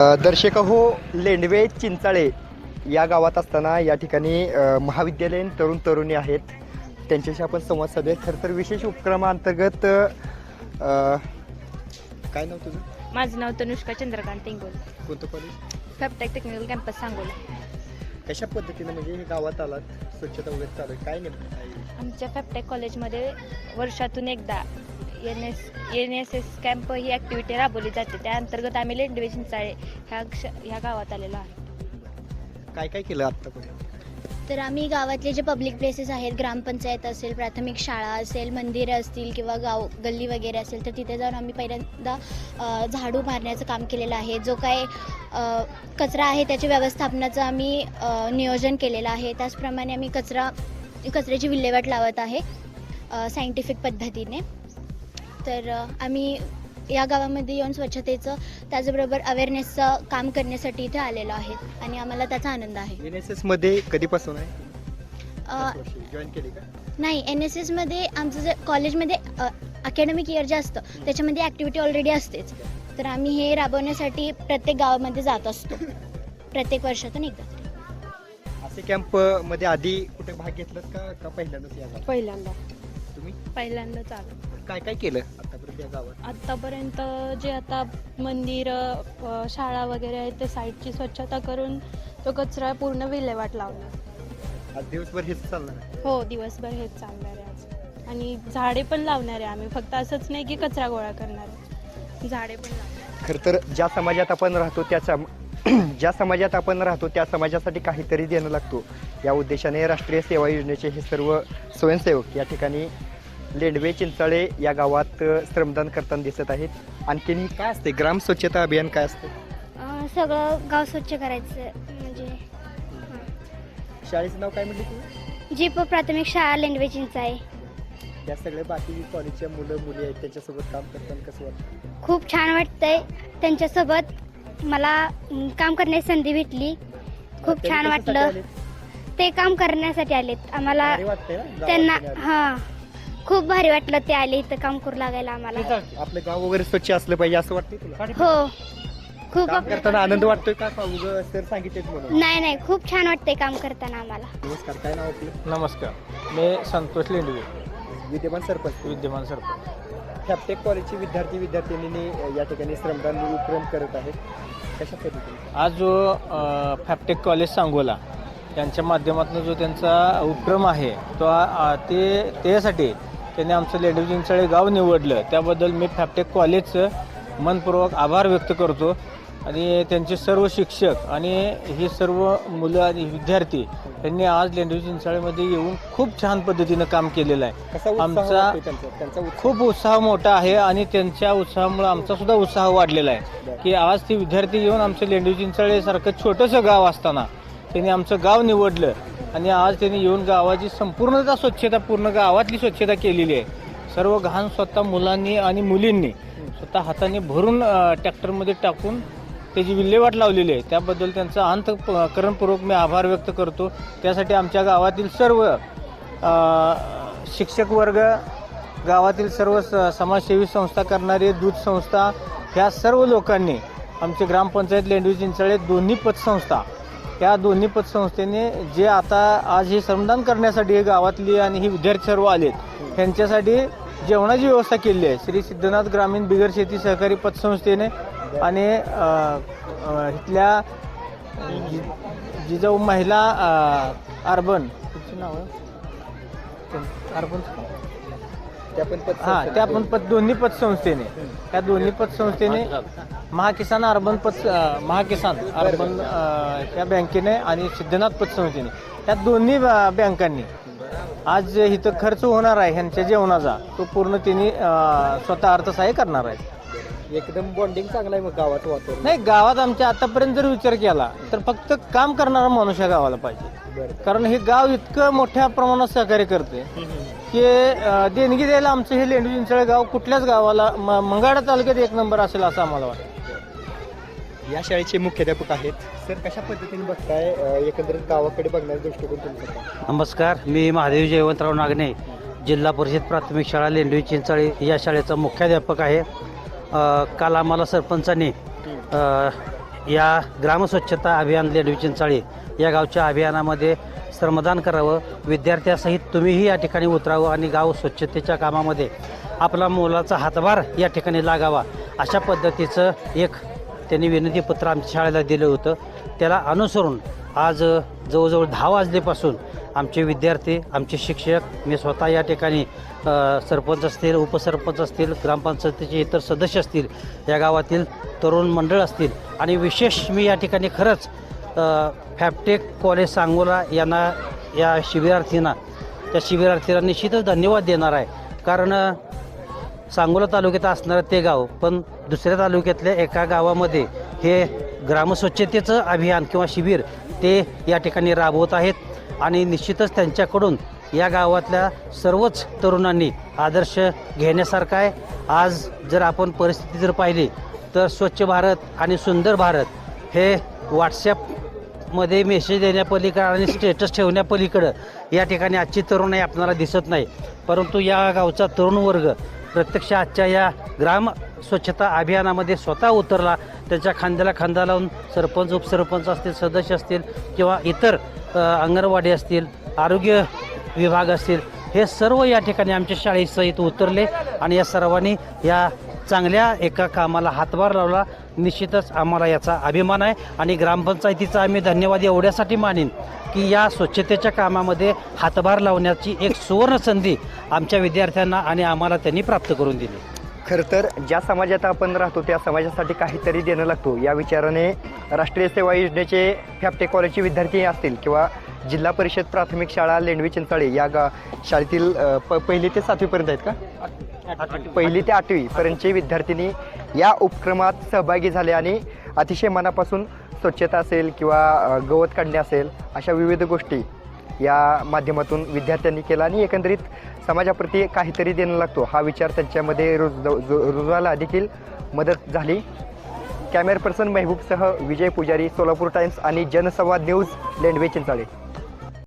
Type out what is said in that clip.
दर्शक हो लेंडवे चिंचाळे या गावात असताना या ठिकाणी महाविद्यालयीन तरुण तरुणी आहेत. त्यांच्याशी आपण संवाद साधूया. खरं तर विशेष उपक्रमाअंतर्गत काय नाव तुझं? माझं नाव तनुष्का चंद्रकांत इंगोल. कोणतं college Fabtech technical campus Sangola. कशा पद्धतीनं म्हणजे हे गावात आलात? स्वच्छता वगैरे चालू आहे. काय नेमकं काय आमच्या फॅपटेक कॉलेजमध्ये वर्षातून एकदा N S N S S camp ही ॲक्टिव्हिटी राबवली जाते. त्या अंतर्गत आम्ही लेंडवे चिंचाळे ह्या क्ष ह्या गावात आलेलो आहे. काय काय केलं आत्तापर्यंत तर आम्ही गावातले जे पब्लिक प्लेसेस आहेत ग्रामपंचायत असेल प्राथमिक शाळा असेल मंदिरं असतील किंवा गाव गल्ली वगैरे असेल तर तिथे जाऊन आम्ही पहिल्यांदा अ, झाडू मारण्याचं काम केलेलं आहे. जो काय अ, कचरा आहे त्याच्या व्यवस्थापनाचं आम्ही अ, नियोजन केलेलं आहे. त्याचप्रमाणे आम्ही कचरा कचऱ्याची विल्हेवाट लावत आहे सायंटिफिक पद्धतीने. तर आम्ही या गावामध्ये येऊन स्वच्छतेचं त्याचबरोबर अवेअरनेसचं काम करण्यासाठी इथे आलेलो आहे आणि आम्हाला त्याचा आनंद आहे. एन एस एसमध्ये कधीपासून आहे? अ, जॉईन केली का? नाही एन एस एसमध्ये आमचं जे कॉलेजमध्ये अकॅडमिक इयर जे असतं त्याच्यामध्ये ॲक्टिव्हिटी ऑलरेडी असतेच. तर आम्ही हे राबवण्यासाठी प्रत्येक गावामध्ये जात असतो. प्रत्येक वर्षातून एकदा तरी. असे कॅम्पमध्ये आधी कुठे भाग घेतलात का? का पहिल्यांदाच या गावात? पहिल्यांदा. तुम्ही? पहिल्यांदा चालू काय काय केलं आतापर्यंत या गावात? आत्तापर्यंत जे आता मंदिर शाळा वगैरे आहेत ते साईडची स्वच्छता करून तो कचरा पूर्ण विल्हेवाट लावला. आज दिवसभर हेच चालणार हो दिवसभर हेच चालणार आहे आज. आणि झाडे पण लावणार आहे आम्ही. फक्त असंच नाही की कचरा गोळा करणार आहे. झाडे पण लावणार. खरं तर ज्या समाजात आपण राहतो त्या सम ज्या समाजात आपण राहतो त्या समाजासाठी काहीतरी देणं लागतो. या उद्देशाने राष्ट्रीय सेवा योजनेचे हे सर्व स्वयंसेवक या ठिकाणी लेंडवे चिंचाळे या गावात श्रमदान करताना दिसत आहेत. आणखीन काय असते? ग्राम स्वच्छता अभियान काय असते? सगळं गाव स्वच्छ करायचं म्हणजे शाळेचं नाव काय म्हणते तुम्ही? जी प प्राथमिक शाळा लेंडवे चिंचाळे. या सगळ्या बाकी कॉलेजच्या मुलं मुली आहेत त्यांच्यासोबत काम करताना कसं वाटतं? खूप छान वाटतंय. त्यांच्यासोबत मला काम करण्याची संधी भेटली. खूप छान वाटलं? ते काम करण्यासाठी आलेत. आम्हाला त्यांना. हां. खूप भारी वाटलं ते आले इथं काम करू लागायला आम्हाला. आपलं गाव वगैरे स्वच्छ असलं पाहिजे असं वाटतंय तुला? हो. खूप काम करताना आनंद वाटतोय का? का उगं सर सांगितलेत म्हणून? नाही नाही. खूप छान वाटतंय काम करताना आम्हाला. नमस्कार. काय नाव आपलं? नमस्कार. मी संतोष लेंडवे. विद्यमान सरपंच. विद्यमान सरपंच. कॅप्टेक कॉलेजचे विद्यार्थी विद्यार्थिनींनी या ठिकाणी श्रमदान उपक्रम करत आहेत. कशा पद्धतीने? आज जो फॅपटेक कॉलेज सांगोला त्यांच्या माध्यमातून जो त्यांचा उपक्रम आहे तो आ- ते त्यासाठी त्यांनी आमचं लेंडवे चिंचाळे गाव निवडलं. त्याबद्दल मी फॅपटेक कॉलेजचं मनपूर्वक आभार व्यक्त करतो. आणि त्यांचे सर्व शिक्षक आणि ही सर्व मुलं आणि विद्यार्थी यांनी आज लेंडवे चिंचाळेमध्ये येऊन खूप छान पद्धतीनं काम केलेलं आहे. आमचा- खूप उत्साह मोठा आहे आणि त्यांच्या उत्साहामुळे आमचा सुद्धा उत्साह वाढलेला आहे. की आज ते विद्यार्थी येऊन आमचं लेंडवी चिंचाळे सारखं छोटंसं गाव असताना त्यांनी आमचं गाव निवडलं आणि आज त्यांनी येऊन गावाची संपूर्णतः स्वच्छता पूर्ण गावातली स्वच्छता केलेली आहे. सर्व घाण स्वतः मुलांनी आणि मुलींनी स्वतः हाताने भरून ट्रॅक्टरमध्ये टाकून त्याची विल्हेवाट लावलेली आहे त्याबद्दल त्यांचा अंतकरणपूर्वक मी आभार व्यक्त करतो. त्यासाठी आमच्या गावातील सर्व शिक्षक वर्ग गावातील सर्व स- समाजसेवी संस्था करणारे दूध संस्था ह्या सर्व लोकांनी आमचे ग्रामपंचायत लेंडवी चिंचाळे दोन्ही पतसंस्था या दोन्ही पतसंस्थेने जे आता आज हे श्रमदान करण्यासाठी हे गावातली आणि हे विद्यार्थी सर्व आलेत त्यांच्यासाठी जेवणाची व्यवस्था केली आहे. श्री सिद्धनाथ ग्रामीण बिगर शेती सहकारी पतसंस्थेने आणि इथल्या जिजाऊ महिला अर्बन. नाव? अर्बन त्या पण पद हा त्या पण पत दोन्ही पतसंस्थेने. त्या दोन्ही पतसंस्थेने महाकिसान अर्बन पत महाकिसान अर्बन ह्या बँकेने आणि सिद्धनाथ पतसंस्थेने. त्या दोन्ही बँकांनी. आज जे इथं खर्च होणार आहे ह्यांच्या जेवणाचा. तो पूर्ण त्यांनी स्वतः अर्थसहाय्य करणार आहे. एकदम बॉन्डिंग चांगलं आहे मग गावाचं वातावरण. नाही गावात आमच्या आतापर्यंत जर विचार केला तर फक्त काम करणारा माणूस या गावाला पाहिजे. कारण हे गाव इतकं मोठ्या प्रमाणात सहकार्य करते की देणगी द्यायला आमचं हे लेंडू चिंचळे गाव कुठल्याच गावाला म- मंगाडा तालुक्यात एक नंबर असेल असं आम्हाला वाटतं. या शाळेचे मुख्याध्यापक आहेत. सर कशा पद्धतीने बघताय एकंदरीत गावाकडे बघण्याचा दृष्टिकोन तुमचा? नमस्कार मी महादेव जयवंतराव नागणे जिल्हा परिषद प्राथमिक शाळा लेंडवी चिंचाळे या शाळेचा मुख्याध्यापक आहे. काल आम्हाला सरपंचाने या ग्रामस्वच्छता अभियान लेडवी चिंचाळे या गावच्या अभियानामध्ये श्रमदान करावं विद्यार्थ्यासहित तुम्हीही या ठिकाणी उतरावं आणि गाव स्वच्छतेच्या कामामध्ये आपला मोलाचा हातभार या ठिकाणी लागावा अशा पद्धतीचं एक त्यांनी विनंतीपत्र आमच्या शाळेला दिलं होतं. त्याला अनुसरून आज जवळजवळ दहा वाजलेपासून आमचे विद्यार्थी आमचे शिक्षक मी स्वतः या ठिकाणी सरपंच असतील उपसरपंच असतील ग्रामपंचायतीचे इतर सदस्य असतील या गावातील तरुण मंडळ असतील आणि विशेष मी या ठिकाणी खरंच फॅपटेक कॉलेज सांगोला यांना या शिबिरार्थींना त्या शिबिरार्थींना निश्चितच धन्यवाद देणार आहे. कारण सांगोला तालुक्यात असणारं ते गाव पण दुसऱ्या तालुक्यातल्या एका गावामध्ये हे ग्रामस्वच्छतेचं अभियान किंवा शिबिर ते या ठिकाणी राबवत आहेत. आणि निश्चितच त्यांच्याकडून या गावातल्या सर्वच तरुणांनी आदर्श घेण्यासारखा आहे. आज जर आपण परिस्थिती जर पाहिली तर स्वच्छ भारत आणि सुंदर भारत हे व्हॉट्सॲपमध्ये मेसेज देण्यापलीकडं आणि स्टेटस ठेवण्यापलीकडं या ठिकाणी आजची तरुणाई आपल्याला दिसत नाही. परंतु या गावचा तरुण वर्ग प्रत्यक्ष आजच्या या ग्राम स्वच्छता अभियानामध्ये स्वतः उतरला. त्याच्या खांद्याला खांदा लावून सरपंच उपसरपंच असतील सदस्य असतील किंवा इतर अंगणवाडी असतील आरोग्य विभाग असतील हे सर्व या ठिकाणी आमच्या शाळेसहित उतरले आणि या सर्वांनी या चांगल्या एका कामाला हातभार लावला. निश्चितच आम्हाला याचा अभिमान आहे आणि ग्रामपंचायतीचा आम्ही धन्यवाद एवढ्यासाठी मानेन की या स्वच्छतेच्या कामामध्ये हातभार लावण्याची एक सुवर्ण संधी आमच्या विद्यार्थ्यांना आणि आम्हाला त्यांनी प्राप्त करून दिली. खरं तर ज्या समाजात आपण राहतो त्या समाजासाठी काहीतरी देणं लागतो. या विचाराने राष्ट्रीय सेवा योजनेचे फॅप्टे कॉलेजचे विद्यार्थी असतील किंवा जिल्हा परिषद प्राथमिक शाळा लेंडवी चिंचाळे या गा शाळेतील प पहिली ते सातवीपर्यंत आहेत का? पहिली ते आठवी पर्यंतचे विद्यार्थिनी या उपक्रमात सहभागी झाले आणि अतिशय मनापासून स्वच्छता असेल किंवा गवत काढणे असेल अशा विविध गोष्टी या माध्यमातून विद्यार्थ्यांनी केला आणि एकंदरीत समाजाप्रती काहीतरी देणं लागतो. हा विचार त्यांच्यामध्ये रुज रुजवायला देखील मदत झाली. कॅमेरा पर्सन मेहबूबसह विजय पुजारी सोलापूर टाइम्स आणि जनसंवाद न्यूज लेंडवे चिंचाळे.